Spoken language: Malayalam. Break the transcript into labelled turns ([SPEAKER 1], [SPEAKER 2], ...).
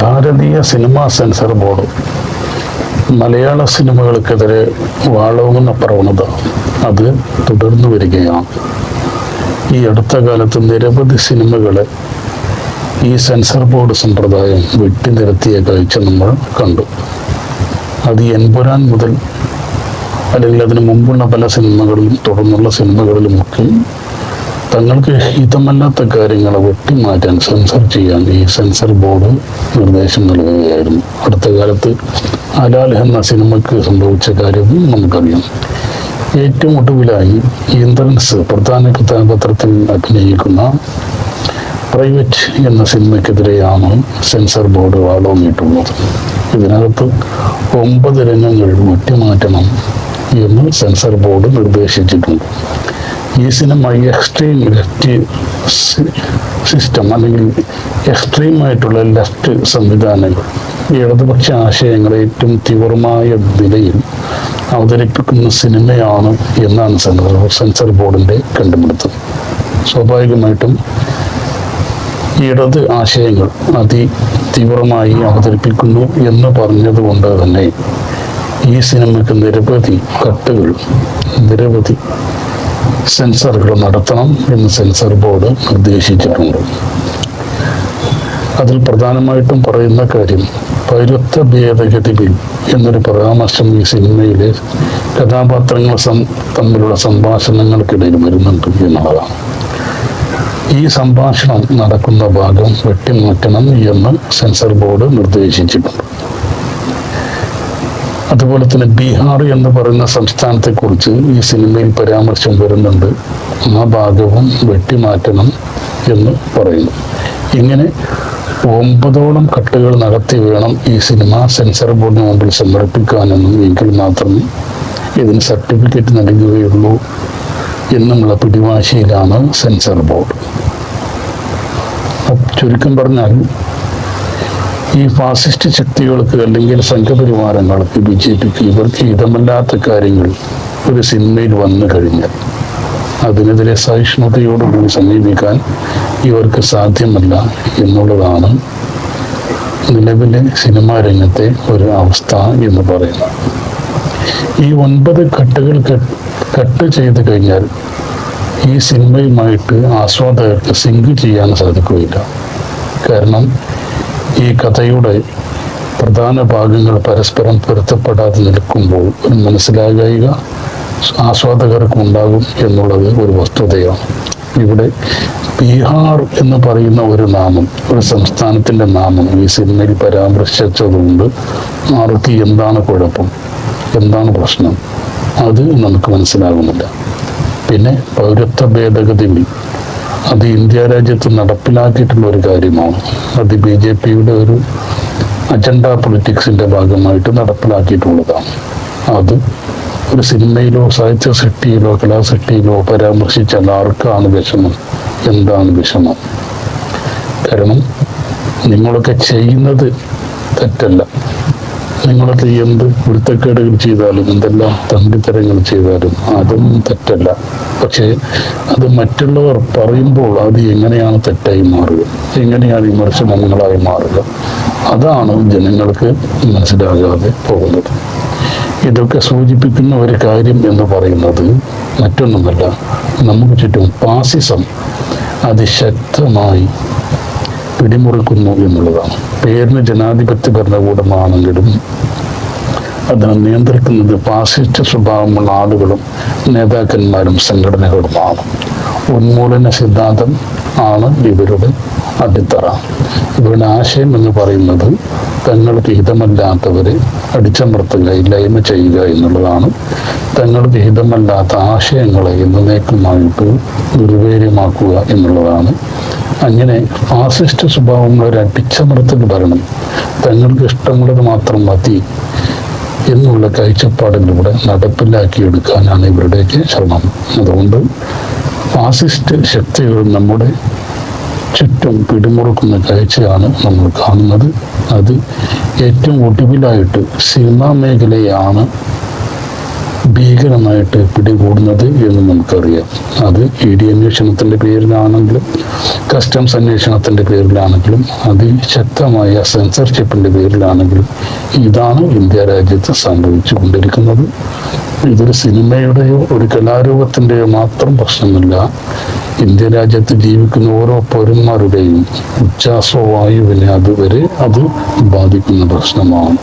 [SPEAKER 1] ഭാരതീയ സിനിമാ സെൻസർ ബോർഡ് മലയാള സിനിമകൾക്കെതിരെ വാളോങ്ങുന്ന പ്രവണത അത് തുടർന്നു വരികയാണ്. ഈ അടുത്ത കാലത്ത് നിരവധി സിനിമകളെ ഈ സെൻസർ ബോർഡ് സമ്പ്രദായം വെട്ടിനിരത്തിയ കാഴ്ച നമ്മൾ കണ്ടു. അത് എൻപുരാൻ മുതൽ അല്ലെങ്കിൽ അതിനു മുമ്പുള്ള പല സിനിമകളിലും തുടർന്നുള്ള സിനിമകളിലുമൊക്കെ തങ്ങൾക്ക് ഹിതമല്ലാത്ത കാര്യങ്ങളെ വെട്ടിമാറ്റാൻ സെൻസർ ചെയ്യാൻ ഈ സെൻസർ ബോർഡ് നിർദ്ദേശം നൽകുകയായിരുന്നു. അടുത്ത കാലത്ത് അലാൽ എന്ന സിനിമയ്ക്ക് സംഭവിച്ച കാര്യവും നമുക്കറിയാം. ഏറ്റവും ഒടുവിലായി ഇന്ദ്രൻസ് പ്രധാന കഥാപാത്രത്തിൽ അഭിനയിക്കുന്ന പ്രൈവറ്റ് എന്ന സിനിമയ്ക്കെതിരെയാണ് സെൻസർ ബോർഡ് വാളോങ്ങിയിട്ടുള്ളത് ഇതിനകത്ത് ഒമ്പത് രംഗങ്ങൾ വെട്ടിമാറ്റണം എന്ന് സെൻസർ ബോർഡ് നിർദ്ദേശിച്ചിട്ടുണ്ട്. ഈ സിനിമ എക്സ്ട്രീം ലെഫ്റ്റ് സിസ്റ്റം അല്ലെങ്കിൽ എക്സ്ട്രീം ആയിട്ടുള്ള ലെഫ്റ്റ് സംവിധാനങ്ങൾ ഇടതുപക്ഷ ആശയങ്ങളെ ഏറ്റവും തീവ്രമായ വിലയിൽ അവതരിപ്പിക്കുന്ന സിനിമയാണ് എന്നാണ് സെൻസർ സെൻസർ ബോർഡിന്റെ കണ്ടുപിടുത്തം. സ്വാഭാവികമായിട്ടും ഇടത് ആശയങ്ങൾ അതി തീവ്രമായി അവതരിപ്പിക്കുന്നു എന്ന് പറഞ്ഞതുകൊണ്ട് തന്നെ ഈ സിനിമയ്ക്ക് നിരവധി കട്ടുകൾ നിരവധി സെൻസറുകൾ നടത്തണം എന്ന് സെൻസർ ബോർഡ് നിർദ്ദേശിച്ചിട്ടുണ്ട്. അതിൽ പ്രധാനമായിട്ടും പറയുന്ന കാര്യം പൗരത്വ ഭേദഗതി ബിൽ എന്നൊരു പരാമർശം ഈ സിനിമയിലെ കഥാപാത്രങ്ങൾ തമ്മിലുള്ള സംഭാഷണങ്ങൾക്കിടയിൽ വരുന്നുണ്ട് എന്നുള്ളതാണ്. ഈ സംഭാഷണം നടക്കുന്ന ഭാഗം വെട്ടിമാറ്റണം എന്ന് സെൻസർ ബോർഡ് നിർദ്ദേശിച്ചിട്ടുണ്ട്. അതുപോലെ തന്നെ ബീഹാർ എന്ന് പറയുന്ന സംസ്ഥാനത്തെക്കുറിച്ച് ഈ സിനിമയിൽ പരാമർശം വരുന്നുണ്ട്. ആ ഭാഗവും വെട്ടിമാറ്റണം എന്ന് പറയുന്നു. ഇങ്ങനെ ഒമ്പതോളം കട്ടുകൾ നടത്തി വേണം ഈ സിനിമ സെൻസർ ബോർഡിന് മുമ്പിൽ സമർപ്പിക്കാനെന്നും എങ്കിൽ മാത്രമേ ഇതിന് സർട്ടിഫിക്കറ്റ് നൽകുകയുള്ളൂ എന്നുമുള്ള പിടിവാശിയിലാണ് സെൻസർ ബോർഡ്. ചുരുക്കം പറഞ്ഞാൽ ഈ ഫാസിസ്റ്റ് ശക്തികൾക്ക് അല്ലെങ്കിൽ സംഘപരിവാരങ്ങൾക്ക് ബി ജെ പിക്ക് ഇവർക്ക് ഹിതമല്ലാത്ത കാര്യങ്ങൾ ഒരു സിനിമയിൽ വന്നു കഴിഞ്ഞാൽ അതിനെതിരെ സഹിഷ്ണുതയോടുകൂടി സമീപിക്കാൻ ഇവർക്ക് സാധ്യമല്ല എന്നുള്ളതാണ് നിലവിലെ സിനിമാ രംഗത്തെ ഒരു അവസ്ഥ എന്ന് പറയുന്നത്. ഈ ഒൻപത് കട്ടുകൾ കട്ട് ചെയ്ത് കഴിഞ്ഞാൽ ഈ സിനിമയുമായിട്ട് ആസ്വാദകർക്ക് സിങ്ക് ചെയ്യാൻ സാധിക്കുകയില്ല. കാരണം ഈ കഥയുടെ പ്രധാന ഭാഗങ്ങൾ പരസ്പരം പൊരുത്തപ്പെടാതെ നിൽക്കുമ്പോൾ ഒരു മനസ്സിലാകുക ആസ്വാദകർക്കും ഉണ്ടാകും എന്നുള്ളത് ഒരു വസ്തുതയാണ്. ഇവിടെ ബീഹാർ എന്ന് പറയുന്ന ഒരു നാമം ഒരു സംസ്ഥാനത്തിന്റെ നാമം ഈ സിനിമയിൽ പരാമർശിച്ചതുകൊണ്ട് ആർക്ക് എന്താണ് കുഴപ്പം എന്താണ് പ്രശ്നം അത് നമുക്ക് മനസ്സിലാകുന്നില്ല. പിന്നെ പൗരത്വ ഭേദഗതി അത് ഇന്ത്യ രാജ്യത്ത് നടപ്പിലാക്കിയിട്ടുള്ള ഒരു കാര്യമാണ്. അത് ബി ജെ പിയുടെ ഒരു അജണ്ട പൊളിറ്റിക്സിന്റെ ഭാഗമായിട്ട് നടപ്പിലാക്കിയിട്ടുള്ളതാണ്. അത് ഒരു സിനിമയിലോ സാഹിത്യ സൃഷ്ടിയിലോ കലാസൃഷ്ടിയിലോ പരാമർശിച്ചാൽ ആർക്കാണ് വിഷമം? എന്താണ് വിഷമം? കാരണം നിങ്ങളൊക്കെ ചെയ്യുന്നത് തെറ്റല്ല. നിങ്ങളൊക്കെ എന്ത് ഉരുത്തക്കേടുകൾ ചെയ്താലും എന്തെല്ലാം തണ്ടിത്തരങ്ങൾ ചെയ്താലും അതും തെറ്റല്ല. പക്ഷേ അത് മറ്റുള്ളവർ പറയുമ്പോൾ അത് എങ്ങനെയാണ് തെറ്റായി മാറുക? എങ്ങനെയാണ് വിമർശനങ്ങളായി മാറുക? അതാണ് ജനങ്ങൾക്ക് മനസ്സിലാകാതെ പോകുന്നത്. ഇതൊക്കെ സൂചിപ്പിക്കുന്ന ഒരു കാര്യം എന്ന് പറയുന്നത് മറ്റൊന്നുമല്ല. നമുക്ക് ചുറ്റും പാസിസം അതിശക്തമായി പിടിമുറുക്കുന്നു എന്നുള്ളതാണ്. പേരിന് ജനാധിപത്യ ഭരണകൂടമാണെങ്കിലും അതിനെ നിയന്ത്രിക്കുന്നത് ഫാസിസ്റ്റ് സ്വഭാവമുള്ള ആളുകളും നേതാക്കന്മാരും സംഘടനകളുമാണ്. ഉന്മൂലന സിദ്ധാന്തം ആണ് ഇവരുടെ അടിത്തറ. ഇവരുടെ ആശയം എന്ന് പറയുന്നത് തങ്ങൾക്ക് ഹിതമല്ലാത്തവരെ അടിച്ചമർത്തുക ഇല്ലായ്മ ചെയ്യുക എന്നുള്ളതാണ്. തങ്ങൾക്ക് ഹിതമല്ലാത്ത ആശയങ്ങളെ എന്നേക്കുമായിട്ട് ദുർവേര്യമാക്കുക എന്നുള്ളതാണ് അങ്ങനെ ഫാസിസ്റ്റ് സ്വഭാവമുള്ള ഒരു അടിച്ചമർത്തൽ ഭരണം തങ്ങൾക്ക് ഇഷ്ടമുള്ളത് മാത്രം മതി എന്നുള്ള കാഴ്ചപ്പാടിലൂടെ നടപ്പിലാക്കിയെടുക്കാനാണ് ഇവരുടെയൊക്കെ ശ്രമം. അതുകൊണ്ട് ഫാസിസ്റ്റ് ശക്തികൾ നമ്മുടെ ചുറ്റും പിടിമുറുക്കുന്ന കാഴ്ചയാണ് നമ്മൾ കാണുന്നത്. അത് ഏറ്റവും ഒടുവിലായിട്ട് സിനിമാ മേഖലയാണ് ഭീകരമായിട്ട് പിടികൂടുന്നത് എന്ന് നമുക്കറിയാം. അത് ഇ ഡി അന്വേഷണത്തിന്റെ പേരിലാണെങ്കിലും കസ്റ്റംസ് അന്വേഷണത്തിന്റെ പേരിലാണെങ്കിലും അതിശക്തമായ സെൻസർഷിപ്പിന്റെ പേരിലാണെങ്കിലും ഇതാണ് ഇന്ത്യ രാജ്യത്ത് സംഭവിച്ചു കൊണ്ടിരിക്കുന്നത്. ഇതൊരു സിനിമയുടെയോ ഒരു കലാരൂപത്തിന്റെയോ മാത്രം പ്രശ്നമല്ല. ഇന്ത്യ രാജ്യത്ത് ജീവിക്കുന്ന ഓരോ പൗരന്മാരുടെയും ഉച്ഛ്വാസവായുവിനെ അതുവരെ അത് ബാധിക്കുന്ന പ്രശ്നമാണ്.